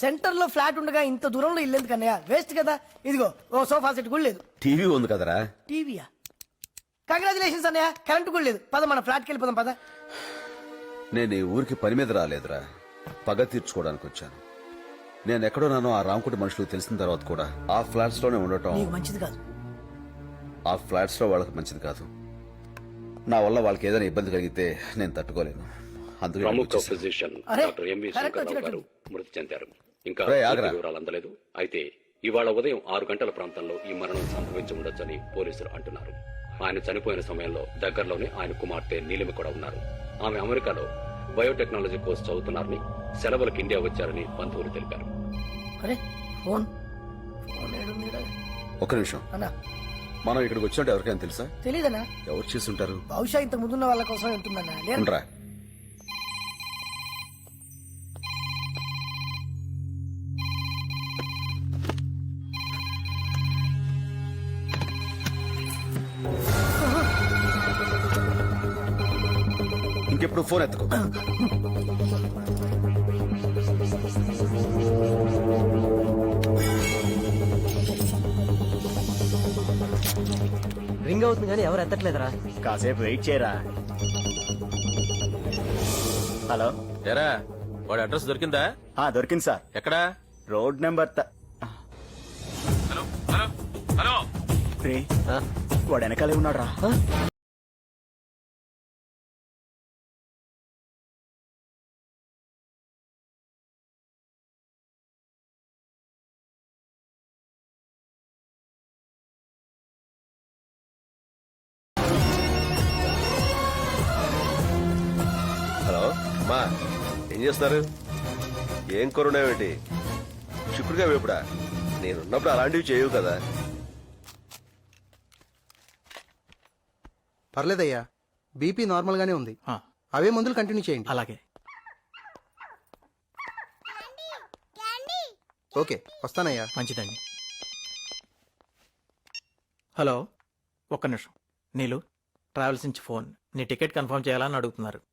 సెంటర్లో ఫ్లాట్ ఉండగా ఇంత దూరంలో ఇల్లు ఎందుకన్నయ్య వేస్ట్ కదా. ఇదిగో ఓ సోఫా సెట్ కూడా లేదు. టీవీ ఉంది కదరా? టీవీయా? కంగ్రాచులేషన్స్ అన్నయ్య. కరెంట్ కూడా లేదు. పద మన ఫ్లాట్కి వెళ్ళిపోదాం పద. నేను ఈ ఊరికి పని మీద రాలేదురా. పగ తీర్చుకోవడానికి వచ్చాను. నేను ఎక్కడున్నానో ఆ రామకుటి మనుషులకు తెలిసిన తర్వాత కూడా ఆ ఫ్లాట్స్లోనే ఉండటం నీకు మంచిది కాదు. ఆ ఫ్లాట్స్లో వాళ్ళకి మంచిది కాదు. నా వల్ల వాళ్ళకి ఏదైనా ఇబ్బంది కలిగితే నేను తట్టుకోలేను. అందుకే ప్రముఖ వచ్చేసాను. ఫిజిషియన్ అరే, డాక్టర్ ఎంవి కరెక్ట్ శంకర్రావు వచ్చినట్టు. గారు మృతి చెందారు. ఇంకా. వివరాలు అందలేదు. అయితే ఇవాళ ఉదయం ఆరు గంటల ప్రాంతంలో ఈ మరణం సంభవించి ఉండొచ్చని పోలీసులు అంటున్నారు. ఆయన చనిపోయిన సమయంలో దగ్గరలోనే ఆయన కుమార్తె నీలిమ కూడా ఉన్నారు. ఆమె అమెరికాలో బయోటెక్నాలజీ కోర్స్ చదువుతున్నారని సెలవులకు ఇండియా వచ్చారని బంధువులు తెలిపారు? ఒక్క నిమిషం. అన్నా. మనం ఇక్కడికి వచ్చినట్టు ఎవరికైనా తెలుసా? తెలీదన్నా. ఎవరు చేసుంటారు బహుశా ఇంత ముందున్న వాళ్ళ కోసం ఉంటుందన్నా ఇంకెప్పుడు ఫోన్ ఎత్తుకో. రింగ్ అవుతుంది కానీ ఎవరు ఎత్తట్లేదురా. కాసేపు వెయిట్ చేయరా. హలో. ఎరా వాడి అడ్రస్ దొరికిందా? ఆ దొరికింది సార్. ఎక్కడా? Road number hello hello hello. వాడు వెనకాలే ఉన్నాడు రా ఏం చేస్తున్నారు ఏం కొరున్నావేంటి చిక్కుడుగా వేపుడా? నేనున్నప్పుడు అలాంటివి చేయవు కదా. పర్లేదయ్యా. బీపీ నార్మల్ గానే ఉంది అవే మందులు కంటిన్యూ చేయండి. అలాగే. ఓకే వస్తానయ్యా. మంచిదండి. హలో ఒక్క నిమిషం. నీలు ట్రావెల్స్ నుంచి ఫోన్. నీ టికెట్ కన్ఫర్మ్ చేయాలని అడుగుతున్నారు.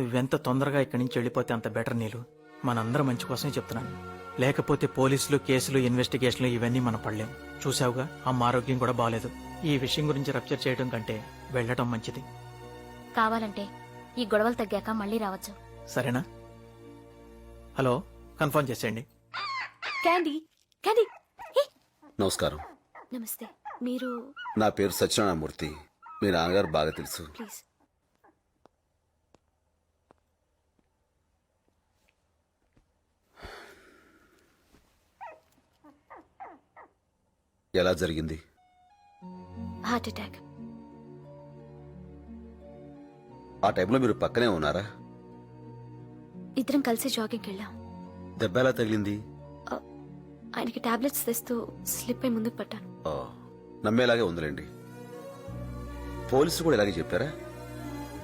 నువ్వెంత తొందరగా ఇక్కడి నుంచి వెళ్ళిపోతే అంత బెటర్ నీలు. మనందరం మంచి కోసమే చెప్తున్నాను. లేకపోతే పోలీసులు కేసులు ఇన్వెస్టిగేషన్లు ఇవన్నీ మనం పడలేం చూసావుగా అమ్మ ఆరోగ్యం కూడా బాగాలేదు ఈ విషయం గురించి రప్చర్ చేయడం కంటే వెళ్ళటం మంచిది. కావాలంటే ఈ గొడవలు తగ్గాక మళ్ళీ రావచ్చు. సరేనా? హలో కన్ఫర్మ్ చేసేయండి. Candy candy. హే! నమస్కారం. నమస్తే. మీరు నా పేరు సత్యనారాయణమూర్తి. మీ నాన్నగారు బాగా తెలుసు. ప్లీజ్. ఎలా జరిగింది? Heart attack. ఆ టైంలో మీరు పక్కనే ఉన్నారా? ఇద్దరం కలిసి జాగింగ్కి వెళ్ళాం. దెబ్బ ఎలా తగిలింది? ఆయనకి టాబ్లెట్స్ తెస్తూ స్లిప్ అయి ముందుకు పట్టాను ఓ, నమ్మేలాగే ఉందిలేండి. పోలీసులు కూడా ఇలాగే చెప్పారా?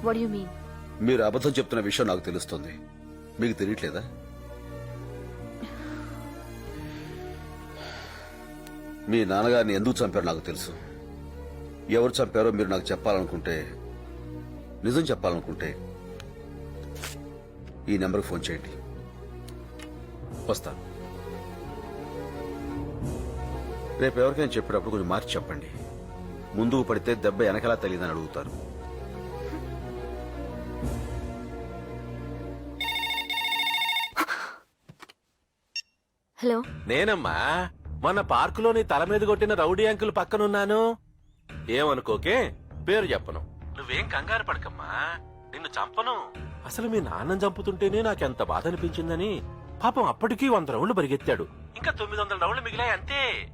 వాట్ యు మీన్ మీరు అబద్ధం చెప్తున్న విషయం నాకు తెలుస్తుంది. మీకు తెలియట్లేదా? మీ నాన్నగారిని ఎందుకు చంపారో నాకు తెలుసు. ఎవరు చంపారో మీరు నాకు చెప్పాలనుకుంటే నిజం చెప్పాలనుకుంటే ఈ నెంబర్కి ఫోన్ చేయండి. వస్తా రేపు ఎవరికైనా చెప్పేటప్పుడు కొంచెం మార్చి చెప్పండి. ముందుకు పడితే దెబ్బ వెనకలా తగిలిందని అడుగుతారు. హలో. నేనమ్మా. మొన్న పార్కులోని తల మీద కొట్టిన రౌడీ అంకుల్ పక్కనున్నాను. ఏమనుకోకే? పేరు చెప్పను. నువ్వేం కంగారు పడకమ్మా. నిన్ను చంపను. అసలు మీ నాన్నని చంపుతుంటేనే నాకెంత బాధ అనిపించిందని పాపం అప్పటికీ వంద రౌండ్లు పరిగెత్తాడు. ఇంకా తొమ్మిది వందల రౌండ్లు మిగిలాయి అంతే.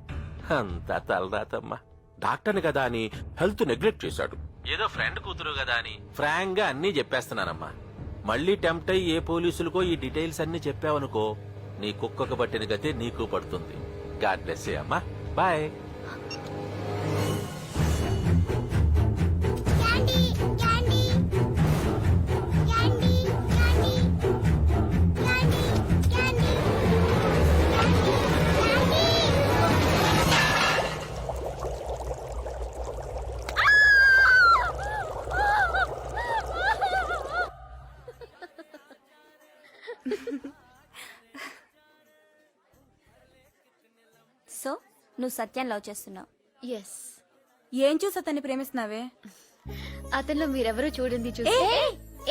అంతా తలరాతమ్మా. డాక్టర్ని కదా అని హెల్త్ నెగ్లెక్ట్ చేశాడు. ఏదో ఫ్రెండ్ కూతురు కదా అని. ఫ్రాంక్గా అన్నీ చెప్పేస్తున్నానమ్మా. మళ్ళీ టెంప్ట్ అయ్యి ఏ పోలీసులకో ఈ డీటెయిల్స్ అన్ని చెప్పావనుకో నీ కుక్కకు పట్టిన గతి నీకు పడుతుంది. గాడ్ బ్లెస్ అమ్మా బాయ్ నువ్వు సత్యాన్ని లవ్ చేస్తున్నావు. ఎస్ ఏం చూసి అతన్ని ప్రేమిస్తున్నావే? అతనిలో మీరెవరూ చూడండి చూసి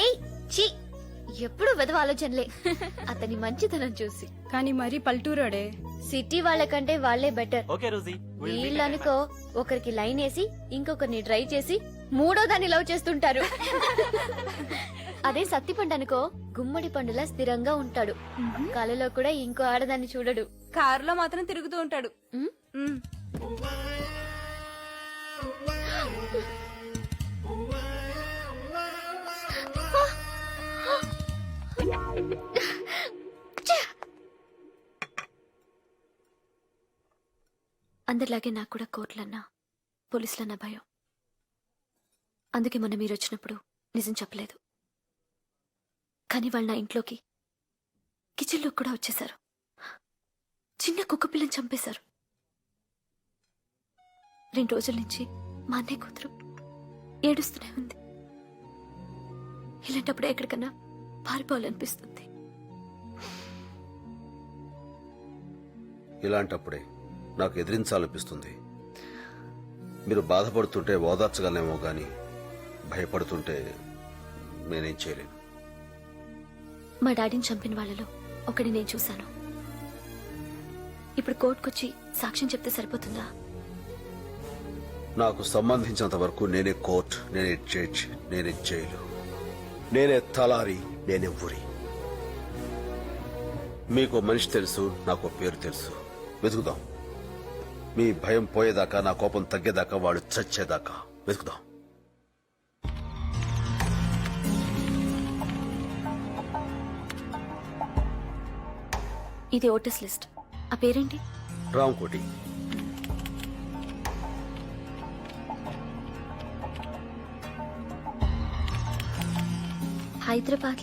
ఏయ్ ఎప్పుడు వెదవ ఆలోచనలే. అతని మంచితనం చూసి. కానీ మరీ పల్టూరాడే సిటీ వాళ్ళకంటే వాళ్ళే బెటర్. Okay Rosie. వీళ్ళు అనుకో ఒకరికి లైన్ వేసి ఇంకొకరిని ట్రై చేసి మూడో దాన్ని లవ్ చేస్తుంటారు. అదే సత్తి పండు అనుకో గుమ్మడి పండులా స్థిరంగా ఉంటాడు. కలలో కూడా ఇంకో ఆడదాన్ని చూడడు. కారులో మాత్రం తిరుగుతూ ఉంటాడు? అందరిలాగే నాకు కూడా కోర్టులన్నా పోలీసులన్నా భయం. అందుకే మొన్న మీరు వచ్చినప్పుడు నిజం చెప్పలేదు. కానీ వాళ్ళు నా ఇంట్లోకి కిచెన్లోకి కూడా వచ్చేశారు. చిన్న కుక్క పిల్లని చంపేశారు. రెండు రోజుల నుంచి మా అన్నయ్య కూతురు ఏడుస్తూనే ఉంది. ఇలాంటప్పుడు ఎక్కడికన్నా పారిపోవాలనిపిస్తుంది. ఇలాంటప్పుడే నాకు ఎదిరించాలనిపిస్తుంది. మీరు బాధపడుతుంటే ఓదార్చగలనేమో గాని భయపడుతుంటే నేనేం చేయలేను. మా డాడీని చంపిన వాళ్ళలో ఒకటి నేను చూశాను. ఇప్పుడు కోర్టుకొచ్చి సాక్ష్యం చెప్తే సరిపోతుందా? నాకు సంబంధించినంత వరకు నేనే కోర్ట్ నేనే జడ్జ్ నేనే జైలు. నేనే తలారి నేనే ఊరి. మీకు మనిషి తెలుసు నాకు పేరు తెలుసు. వెతుకుదాం. మీ భయం పోయేదాకా నా కోపం తగ్గేదాకా వాడు చచ్చేదాకా. వెతుకుదాం. ఇది ఓటర్స్ లిస్ట్. ఆ పేరేంటి? రాంకోటి హైదరాబాద్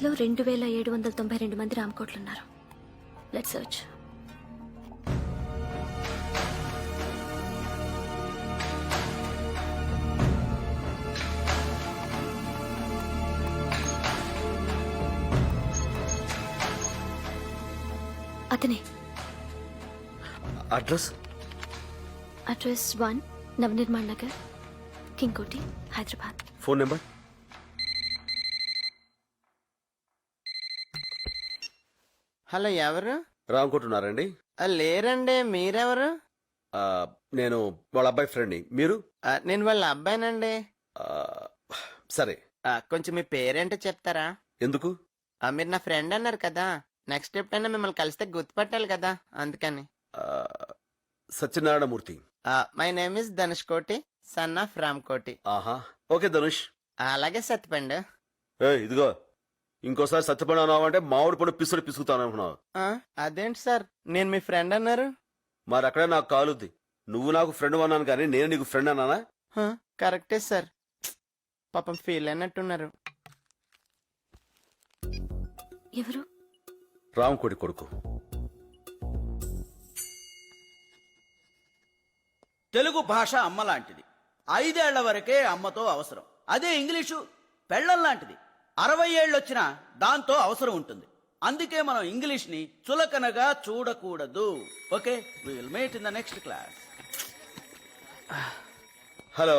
లో రెండు వేల ఏడు వందల తొంభై రెండు మంది రామకోట్లున్నారు. లెట్ సర్చ్ అతనే. Address? Address one Navnirman Nagar king Koti Hyderabad. Phone number? Hello ఎవరు? రాంకోటున్నారండి ఆ, లేరండి మీరెవరు? ఆ, నేను వాళ్ళ అబ్బాయి ఫ్రెండ్ని మీరు? ఆ, నేను వాళ్ళ అబ్బాయినండి. ఆ, సరే. ఆ, కొంచెం మీ పేరేంటో చెప్తారా? ఎందుకు? ఆ, మీరు నా ఫ్రెండ్ అన్నారు కదా. నెక్స్ట్ ఎప్పుడైనా మిమ్మల్ని కలిస్తే గుర్తుపట్టాలి కదా అందుకని. ఆ, Satyanarayanamurthy. My name is Dhanush Koti son of Ram కోటి ఆహా. ఓకే ధనుష్ అలాగే సత్తిపండు ఏ ఇదిగో. ఇంకోసారి సత్యపడి అన్నావంటే మామిడి పండు పిసుడు పిసుకుతాను అనుకున్నావు. ఆ, అదేంటి సార్? నేను మీ ఫ్రెండ్ అన్నారు. మరి అక్కడే నాకు కాలుద్ది. నువ్వు నాకు ఫ్రెండ్ అన్నాను కానీ నేను నీకు ఫ్రెండ్ అన్నానా? హ, కరెక్టే సార్. పాపం ఫీల్ అయినట్టున్నారు. ఎవరు? రామకోడి కొడుకు. తెలుగు భాష అమ్మ లాంటిది. ఐదేళ్ళ వరకే అమ్మతో అవసరం. అదే ఇంగ్లీషు పెళ్ళం లాంటిది. అరవై ఏళ్ళు వచ్చిన దాంతో అవసరం ఉంటుంది. అందుకే మనం ఇంగ్లీష్ని చులకనగా చూడకూడదు. Okay will meet in the next class hello